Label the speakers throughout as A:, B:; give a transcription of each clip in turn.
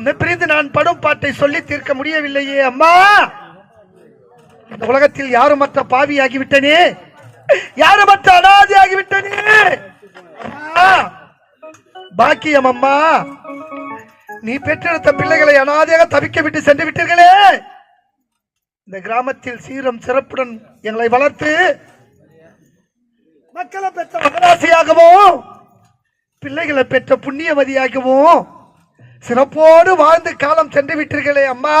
A: உன்னை பிரிந்து நான் படும் பாட்டை சொல்லி தீர்க்க முடியவில்லையே அம்மா. இந்த உலகத்தில் யாரும் யாருமற்ற பாவியாகிவிட்டனே? யாருமற்ற அனாதையாகிவிட்டனே? ஆகிவிட்டனே பாக்கியம் அம்மா. நீ பெற்றெடுத்த பிள்ளைகளை அனாதையாக தவிக்க விட்டு சென்று விட்டீர்களே. இந்த கிராமத்தில் சீரம் சிறப்புடன் எங்களை வளர்த்து மக்களை பெற்ற மகராசியாகவும் பிள்ளைகளை பெற்ற புண்ணியவதியாகவும் சிறப்போடு வாழ்ந்து காலம் சென்று விட்டீர்களே அம்மா.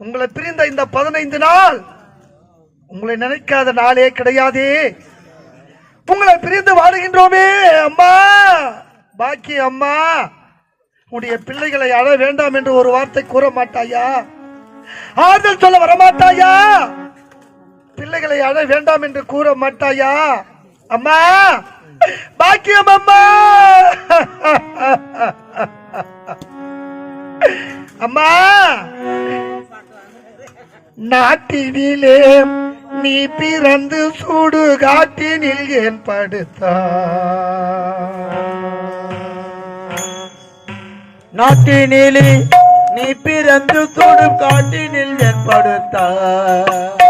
A: உங்களை பிரிந்த இந்த பதினைந்து நாள் உங்களை நினைக்காத நாளே கிடையாதே. உங்களை பிரிந்து வாடுகின்றோமே அம்மா. பாக்கி அம்மா உடைய பிள்ளைகளை அழ வேண்டாம் என்று ஒரு வார்த்தை கூற மாட்டாயா? ஆறுதல் சொல்ல வரமாட்டாயா? பிள்ளைகளை அழ வேண்டாம் என்று கூற மாட்டாயா? அம்மா பாக்கியம் அம்மா! அம்மா நாட்டினிலே நீ பிறந்து சூடு காட்டினில் ஏன் படுத்தா
B: நாட்டினிலே நீ பிறந்து சூடு காட்டினில் ஏற்படுத்த
A: அம்மா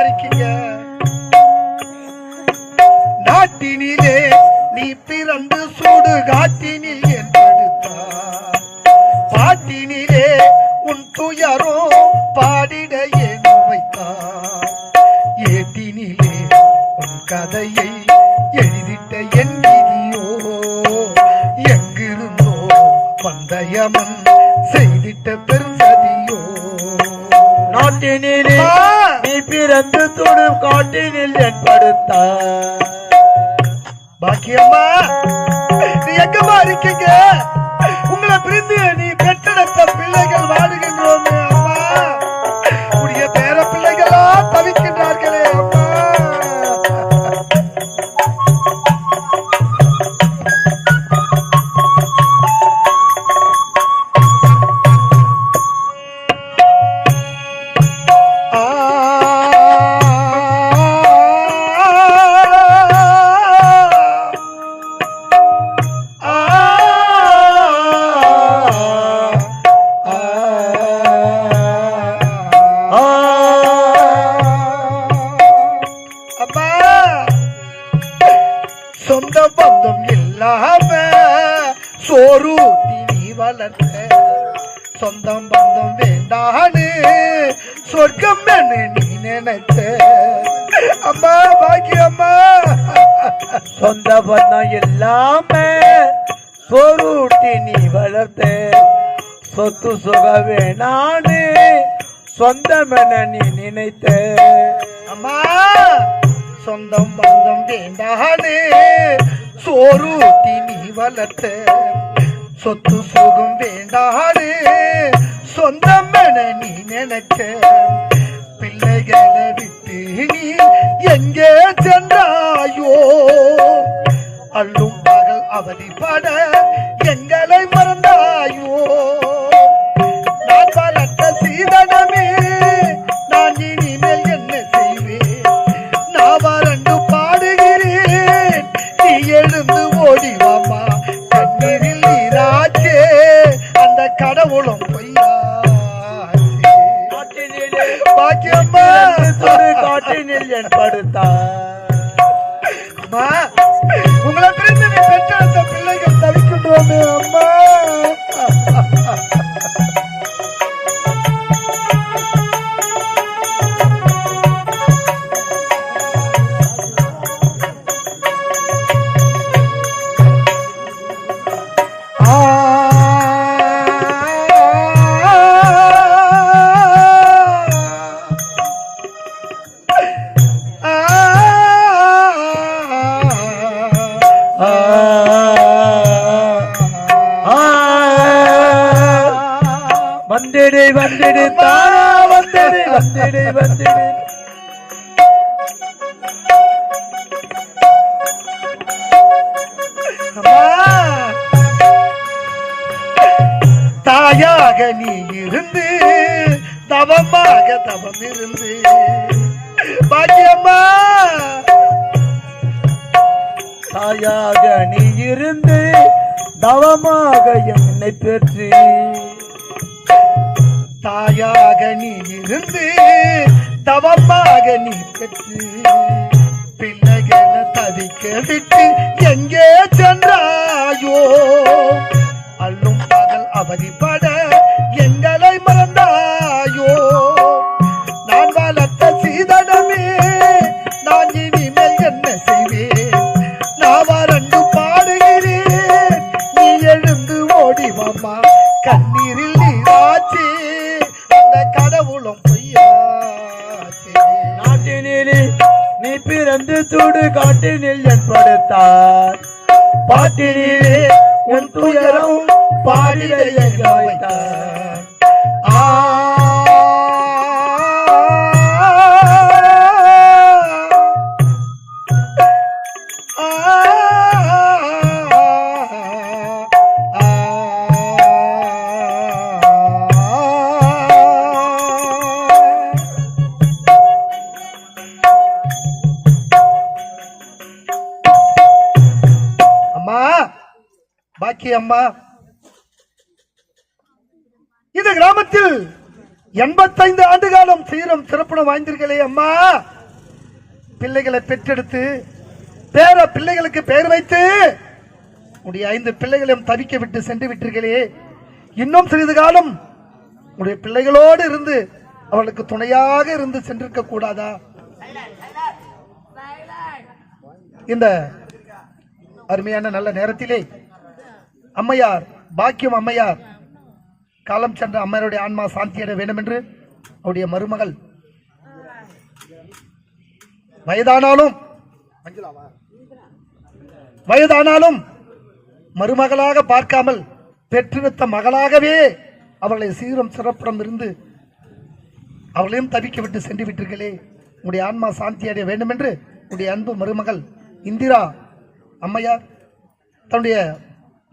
A: இருக்கீங்க? நாட்டினிலே நீ பிறந்து சூடு காட்டினில் என் பாட்டினிலே உன் துயரோ பாடிட ஏன் வைத்தார் ஏட்டினிலே உன் கதையை சொந்த பந்தம் இல்லாம சோறு நீ வளர்த்த சொந்தம் பந்தம் வேண்டானு சொர்க்கம் என்ன நீ நினைத்த? அம்மா பாக்கியம்மா.
B: சொந்த பந்தம் இல்லாம சோறுட்டி நீ வளர்த்த. சொத்து சுக வேணானு சொந்தமென நீ நினைத்த?
A: அம்மா சொந்தம் பந்தம் வேண்டானே சோறு தினி வளர்த்த சொத்து சுகம் வேண்டானே சொந்தம் என நீ நினைச்ச பிள்ளைகளை விட்டு நீ எங்கே சென்றாயோ அள்ளும் மகள் அவதிப்பட
B: எங்க
A: அம்மா
B: வந்திடு வந்திடு தானா வந்திடு வந்திடு வந்திடு.
A: தாயாக நீ இருந்து தவமாக தவம் இருந்து. பாக்கியம்மா.
B: தாயாக நீ இருந்து தவமாக என்னை பெற்று.
A: தாயாக நீ இருந்து தவமாக நீ பெற்று பிள்ளைகளை தவிக்க விட்டு எங்கே சென்றாயோ? அல்லும் பகல் அவதிப்பட எங்களை மறந்தாயோ? நான் வளர்த்த சீதனமே நான் இனிமேல் என்ன செய்வேன்? நான் வறண்டு பாடுகிறேன் நீ எழுந்து ஓடி
B: கண்ணீர் காட்டினில் என் படுத்தார். பாட்டினிலே உன் துயரம் பாடிட வைத்தார்.
A: ஆ பாக்கி அம்மா இந்த கிராமத்தில் எண்பத்தைந்து ஆண்டு காலம் சீரம் சிறப்புடன் வாய்ந்தீர்களே அம்மா. பிள்ளைகளை பெற்றெடுத்து பேர பிள்ளைகளுக்கு பெயர் வைத்து உடைய ஐந்து பிள்ளைகளையும் தவிக்க விட்டு சென்று விட்டீர்களே இன்னும் சிறிது காலம் உடைய பிள்ளைகளோடு இருந்து அவளுக்கு துணையாக இருந்து சென்றிருக்க கூடாதா? இந்த அருமையான நல்ல நேரத்திலே அம்மையார் பாக்கியம் அம்மையார். காலம் சென்ற அம்மையாருடைய ஆன்மா சாந்தியடைய வேண்டும் என்று அவருடைய மருமகள் வயதானாலும் வயதானாலும் மருமகளாக பார்க்காமல் பெற்றெடுத்த மகளாகவே அவர்களை சீரும் சிறப்புறம் இருந்து அவளையும் தவிக்க விட்டு சென்று விட்டீர்களே. உங்களுடைய ஆன்மா சாந்தி அடைய வேண்டும் என்று உடைய அன்பு மருமகள் இந்திரா அம்மையார் தன்னுடைய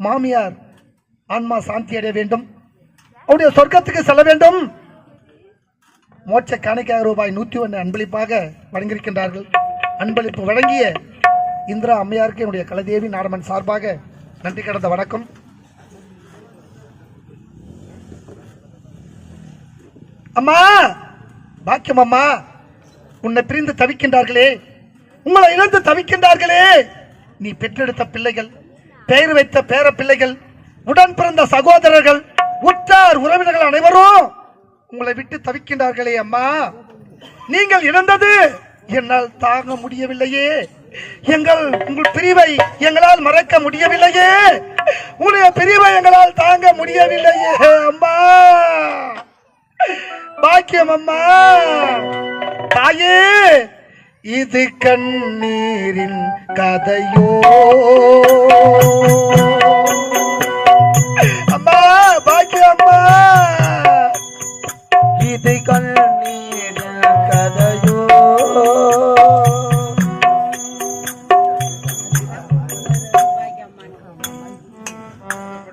A: மாமியார் ஆன்மா சாந்தி அடைய வேண்டும். அவருடைய சொர்க்கத்துக்கு செல்ல வேண்டும். மோட்ச காணிக்காக ரூபாய் நூற்றி ஒன்று அன்பளிப்பாக வழங்கியிருக்கின்றார்கள். அன்பளிப்பு வழங்கிய இந்திரா அம்மையாருக்கு என்னுடைய கலதேவி நாடமன் சார்பாக நன்றி கடந்த வணக்கம். அம்மா பாக்கியம் அம்மா உன்னை பிரிந்து தவிக்கின்றார்களே. உங்களை இழந்து தவிக்கின்றார்களே. நீ பெற்றெடுத்த பிள்ளைகள். பெயர் வைத்த பேர பிள்ளைகள் உடன் பிறந்த சகோதரர்கள் உற்றார் உறவினர்கள் அனைவரும் உங்களை விட்டு தவிக்கின்றார்களே அம்மா. நீங்கள் இழந்தது என்னால் தாங்க முடியவில்லையே. எங்கள் உங்கள் பிரிவை எங்களால் மறக்க முடியவில்லையே. உங்களுடைய பிரிவை எங்களால் தாங்க முடியவில்லையே அம்மா. பாக்கியம் அம்மா. தாயே இது கண்ணீரின் கதையோ? அம்மா பாக்கியம் அம்மா.
B: இது கண்ணீரின் கதையோ?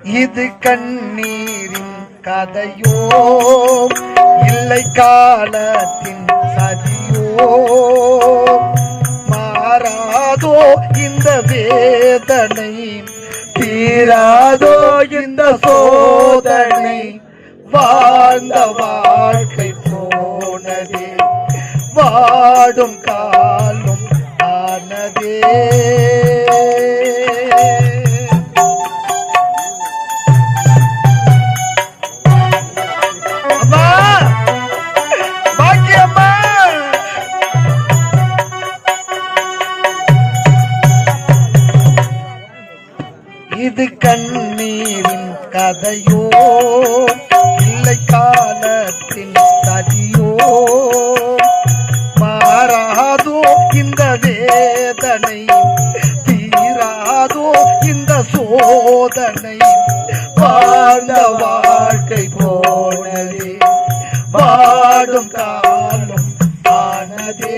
A: இது கண்ணீரின் கதையோ? இல்லை காலத்தின் சதியோ? இந்த வேதனை? தீராதோ இந்த சோதனை? வாழ்ந்த வாழ்க்கை போனதே. வாடும் காலும் ஆனதே. கதையோ இல்லை காலத்தின் சதியோ மாறாதோ இந்த வேதனை தீராதோ இந்த சோதனை. வாழ்ந்த வாழ்க்கை போனதே வாடும் காலம் ஆனதே.